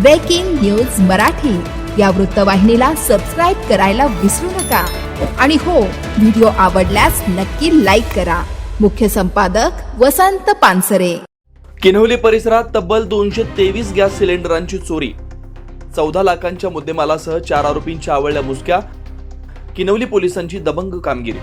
Breaking news Marathi या वृत्तवाहिनीला subscribe करायला विसरू नका. आणि हो व्हिडिओ आवडल्यास नक्की लाईक करा. मुख्य संपादक वसंत पानसरे. किनवली परिसरात तब्बल दोनशे तेवीस गॅस सिलेंडरांची चोरी. चौदा लाखांच्या मुद्देमालासह चार आरोपींच्या आवळल्या मुसक्या. किनवली पोलिसांची दबंग कामगिरी.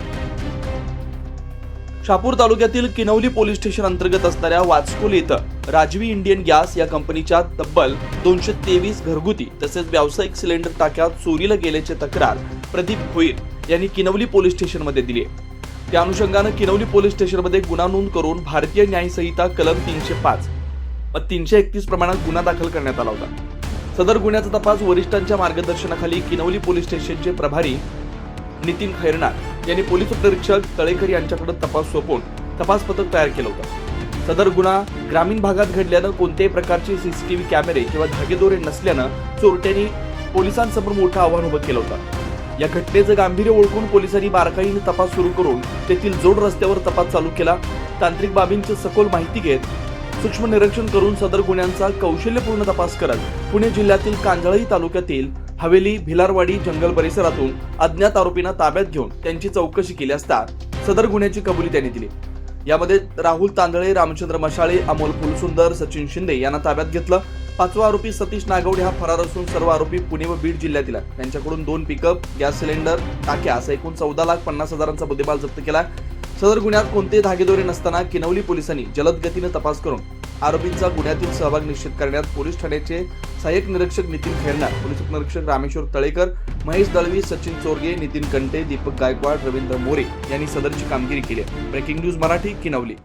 शापूर तालुक्यातील किनवली पोलीस स्टेशन अंतर्गत असणाऱ्या वाचकोली इथं राजवी इंडियन गॅस या कंपनीच्या तब्बल दोनशे तेवीस घरगुती तसेच व्यावसायिक सिलेंडर टाक्या चोरीला गेल्याची तक्रार प्रदीप भोईर यांनी किनवली पोलीस स्टेशनमध्ये दिली आहे. त्या अनुषंगानं किनवली पोलीस स्टेशनमध्ये गुन्हा नोंद करून भारतीय न्यायसंहिता कलम तीनशे पाच व तीनशे एकतीस प्रमाणात गुन्हा दाखल करण्यात आला होता. सदर गुन्ह्याचा तपास वरिष्ठांच्या मार्गदर्शनाखाली किनवली पोलीस स्टेशनचे प्रभारी नितीन खैरनार यांनी पोलीस उपनिरीक्षक तळेकर यांच्याकडे तपास सोपवून तपास पथक तयार केलं होतं. सदर गुन्हा ग्रामीण भागात घडल्यानं कोणत्याही प्रकारचे सीसीटीव्ही कॅमेरे किंवा धागेदोरे नसल्यानं चोरट्यांनी पोलिसांसमोर मोठं आव्हान उभं केलं होतं. या घटनेचं गांभीर्य ओळखून पोलिसांनी बारकाईने तपास सुरू करून तेथील जोड रस्त्यावर तपास चालू केला. तांत्रिक बाबींची सखोल माहिती घेत सूक्ष्म निरीक्षण करून सदर गुन्ह्यांचा कौशल्यपूर्ण तपास करत पुणे जिल्ह्यातील कांजळही तालुक्यातील हवेली भिलारवाडी जंगल परिसरातून अज्ञात आरोपींना ताब्यात घेऊन त्यांची चौकशी केली असता सदर गुन्ह्याची कबुली त्यांनी दिली. यामध्ये राहुल तांदळे रामचंद्र मशाळे अमोल फुलसुंदर सचिन शिंदे यांना ताब्यात घेतलं. पाचवा आरोपी सतीश नागवडे हा फरार असून सर्व आरोपी पुणे व बीड जिल्ह्यातील त्यांच्याकडून दोन पिकअप गॅस सिलेंडर टाक्या असा एकूण चौदा लाख पन्नास हजारांचा बुद्धिबाल जप्त केला सदर गुन्ह्यात कोणतेही धागेदोरे नसताना किनवली पोलिसांनी जलद गतीने तपास करून आरोपींचा गुन्ह्यातील सहभाग निश्चित करण्यात पोलीस ठाण्याचे सहाय्यक निरीक्षक नितीन खैरनार पोलीस उपनिरीक्षक रामेश्वर तळेकर महेश दळवी सचिन चोरगे नितीन कंटे दीपक गायकवाड रवींद्र मोरे यांनी सदरची कामगिरी केली ब्रेकिंग न्यूज मराठी किनवली.